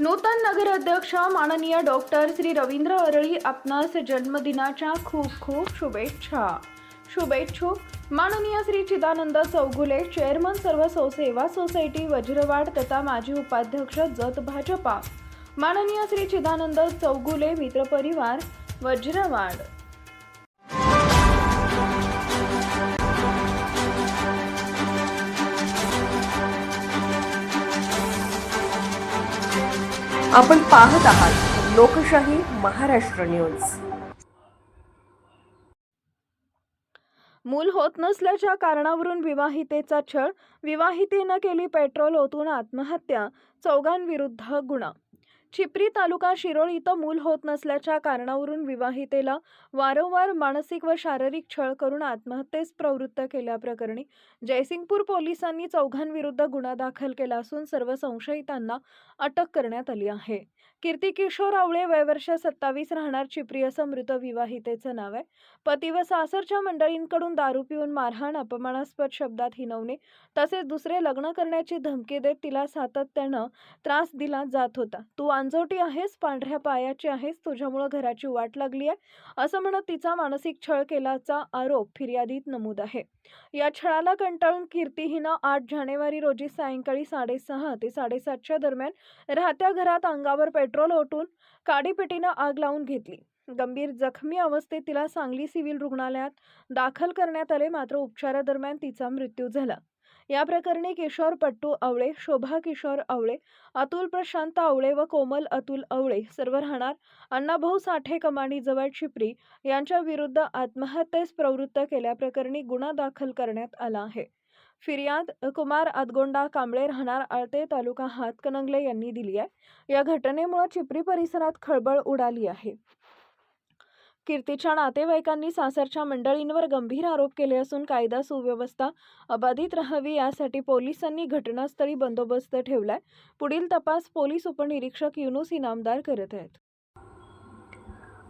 नूतन नगराध्यक्ष माननीय डॉक्टर श्री रवींद्र अरळी आपणास जन्मदिनाच्या खूप खूप शुभेच्छा. शुभेच्छुक. माननीय श्री चिदानंद चौगुले चेअरमन सर्व सेवा सोसायटी वज्रवाड तथा माजी उपाध्यक्ष जत भाजपा. माननीय श्री चिदानंद चौगुले मित्रपरिवार वज्रवाड. आपण पाहत आहात लोकशाही महाराष्ट्र न्यूज. मूल होत नसल्याच्या कारणावरून विवाहितेचा छळ विवाहितेनं केली पेट्रोल ओतून आत्महत्या चौघांविरुद्ध गुन्हा चिपरी तालुका शिरोळ इथं मूल होत नसल्याच्या कारणावरून विवाहितेला वारंवार मानसिक व शारीरिक छळ करून आत्महत्येस प्रवृत्त केल्याप्रकरणी जयसिंगपूर पोलिसांनी चौघांविरुद्ध गुन्हा दाखल केला असून सर्व संशयितांना अटक करण्यात आली आहे. कीर्ती किशोर आवळे वयवर्ष सत्तावीस राहणार चिपरी असं मृत विवाहितेचं नाव आहे. पती व सासरच्या मंडळींकडून दारू पिऊन मारहाण अपमानास्पद शब्दात हिनवणे तसेच दुसरे लग्न करण्याची धमकी देत तिला सातत्यानं त्रास दिला जात होता. तू अंजोटी आहेस पांढऱ्या पायाची आहेस तुझ्यामुळं घराची वाट लागली आहे. असं म्हणत तिचा मानसिक छळ केल्याचा आरोप फिर्यादीत नमूद आहे. या छळाला कंटाळून कीर्ती हिनं आठ जानेवारी रोजी सायंकाळी साडेसहा ते साडेसातच्या दरम्यान राहत्या घरात अंगावर पेट्रोल ओतून काडीपेटीनं आग लावून घेतली. गंभीर जखमी अवस्थेत तिला सांगली सिव्हिल रुग्णालयात दाखल करण्यात आले मात्र उपचारादरम्यान तिचा मृत्यू झाला. या प्रकरणी किशोर पट्टू आवळे शोभा किशोर आवळे अतुल प्रशांत आवळे व कोमल अतुल आवळे सर्व राहणार. अण्णाभाऊ साठे कमानीजवळ चिपरी यांच्या विरुद्ध आत्महत्येस प्रवृत्त केल्याप्रकरणी गुन्हा दाखल करण्यात आला आहे. फिर्याद कुमार आदगोंडा कांबळे राहणार आळते तालुका हातकणंगले यांनी दिली आहे. या घटनेमुळे चिपरी परिसरात खळबळ उडाली आहे. कीर्तीच्या नातेवाईकांनी सासरच्या मंडळींवर गंभीर आरोप केले असून कायदा सुव्यवस्था अबाधित राहावी यासाठी पोलिसांनी घटनास्थळी बंदोबस्त ठेवलाय. पुढील तपास पोलीस उपनिरीक्षक युनुस इनामदार करत आहेत.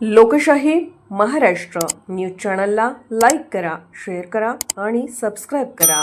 लोकशाही महाराष्ट्र न्यूज चॅनलला लाईक करा शेअर करा आणि सबस्क्राईब करा.